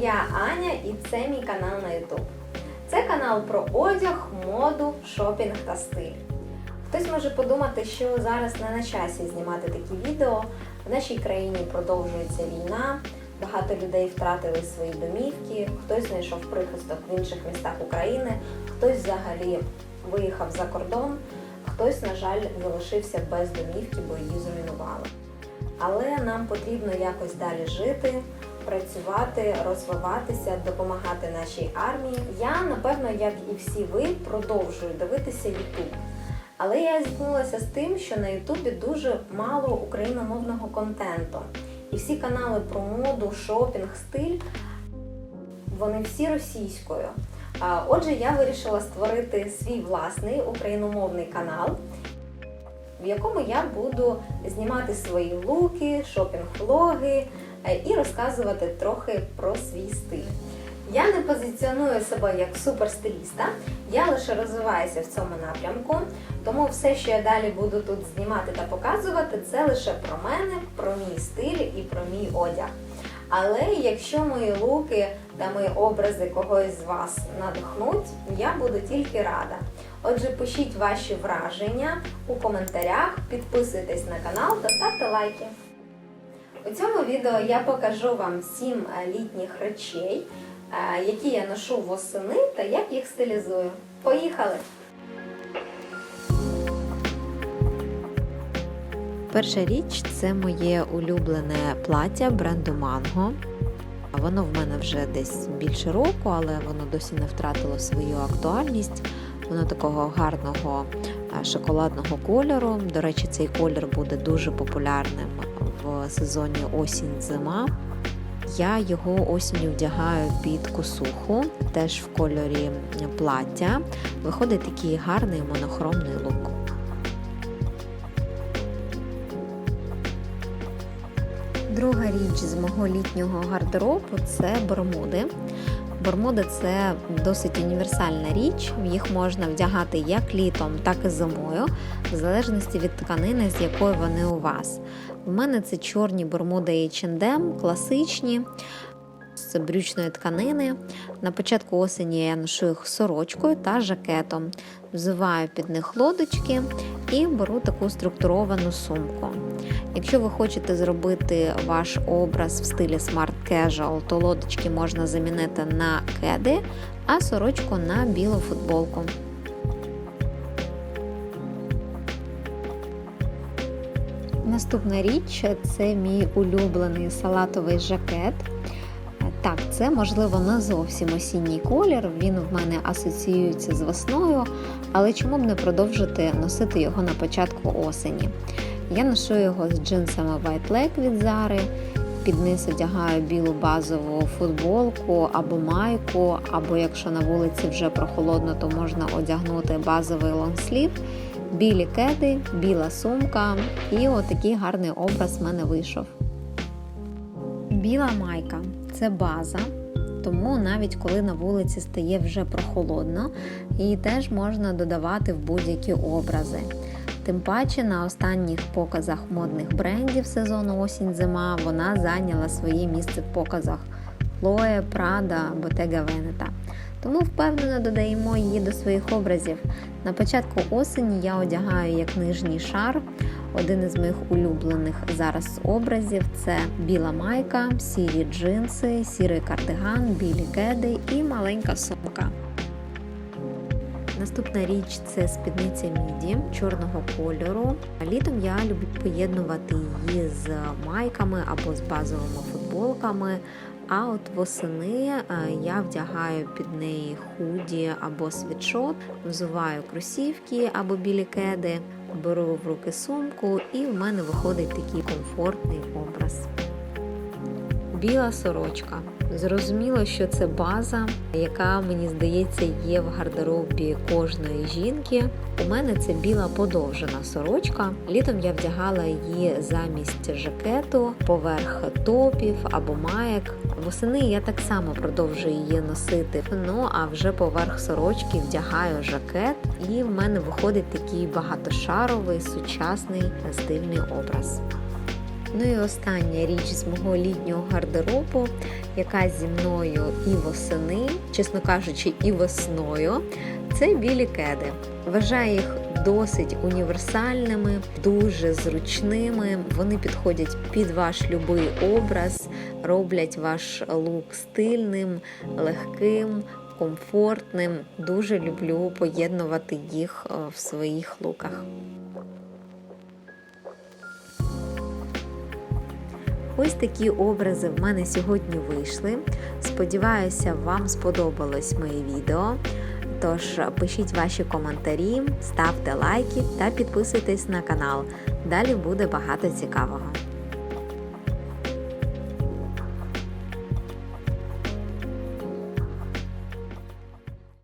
я Аня і це мій канал на YouTube. Це канал про одяг, моду, шопінг та стиль. Хтось може подумати, що зараз не на часі знімати такі відео. В нашій країні продовжується війна, багато людей втратили свої домівки, хтось знайшов прихисток в інших містах України, хтось взагалі виїхав за кордон, хтось, на жаль, залишився без домівки, бо її зруйнували. Але нам потрібно якось далі жити, працювати, розвиватися, допомагати нашій армії. Я, напевно, як і всі ви, продовжую дивитися YouTube. Але я зіткнулася з тим, що на Ютубі дуже мало україномовного контенту. І всі канали про моду, шопінг, стиль, вони всі російською. Отже, я вирішила створити свій власний україномовний канал, в якому я буду знімати свої луки, шопінг-влоги і розказувати трохи про свій стиль. Я не позиціоную себе як суперстиліста, я лише розвиваюся в цьому напрямку, тому все, що я далі буду тут знімати та показувати, це лише про мене, про мій стиль і про мій одяг. Але якщо мої луки та мої образи когось з вас надихнуть, я буду тільки рада. Отже, пишіть ваші враження у коментарях, підписуйтесь на канал та ставте лайки. У цьому відео я покажу вам 7 літніх речей, е, які я ношу восени та як їх стилізую. Поїхали! Перша річ це моє улюблене плаття бренду Mango. Воно в мене вже десь більше року, але воно досі не втратило свою актуальність. Воно такого гарного е, шоколадного кольору. До речі, цей колір буде дуже популярним в сезоні осінь-зима. Я його осінню вдягаю під косуху, теж в кольорі плаття. Виходить такий гарний монохромний лук. Друга річ з мого літнього гардеробу це бормуди. Бормуди це досить універсальна річ. Їх можна вдягати як літом, так і зимою, в залежності від тканини, з якої вони у вас. У мене це чорні бормуди H&M, класичні. З брючної тканини. На початку осені я ношу їх сорочкою та жакетом. Взиваю під них лодочки і беру таку структуровану сумку. Якщо ви хочете зробити ваш образ в стилі Smart Casual, то лодочки можна замінити на кеди, а сорочку на білу футболку. Наступна річ це мій улюблений салатовий жакет. Так, це можливо не зовсім осінній колір, він в мене асоціюється з весною, але чому б не продовжити носити його на початку осені? Я ношу його з джинсами White Leg від Zara, під низ одягаю білу базову футболку або майку, або якщо на вулиці вже прохолодно, то можна одягнути базовий лонгслів, білі кеди, біла сумка і отакий гарний образ в мене вийшов. Біла майка це база, тому навіть коли на вулиці стає вже прохолодно, її теж можна додавати в будь-які образи. Тим паче на останніх показах модних брендів сезону осінь-зима вона зайняла своє місце в показах Chloe, Prada, Bottega Veneta. Тому впевнено додаємо її до своїх образів. На початку осені я одягаю як нижній шар. Один із моїх улюблених зараз образів це біла майка, сірі джинси, сірий кардиган, білі кеди і маленька сумка. Наступна річ це спідниця міді чорного кольору. Літом я люблю поєднувати її з майками або з базовими футболками. А от восени я вдягаю під неї худі або світшот, взуваю кросівки або білі кеди, беру в руки сумку, і в мене виходить такий комфортний образ. Біла сорочка. Зрозуміло, що це база, яка, мені здається, є в гардеробі кожної жінки. У мене це біла подовжена сорочка. Літом я вдягала її замість жакету, поверх топів або маєк. Восени я так само продовжую її носити. Ну а вже поверх сорочки вдягаю жакет, і в мене виходить такий багатошаровий, сучасний стильний образ. Ну і остання річ з мого літнього гардеробу, яка зі мною і восени, чесно кажучи, і весною, це білі кеди. Вважаю їх досить універсальними, дуже зручними. Вони підходять під ваш любий образ, роблять ваш лук стильним, легким, комфортним. Дуже люблю поєднувати їх е, в своїх луках. Ось такі образи в мене сьогодні вийшли. Сподіваюся, вам сподобалось моє відео. Тож пишіть ваші коментарі, ставте лайки та підписуйтесь на канал. Далі буде багато цікавого.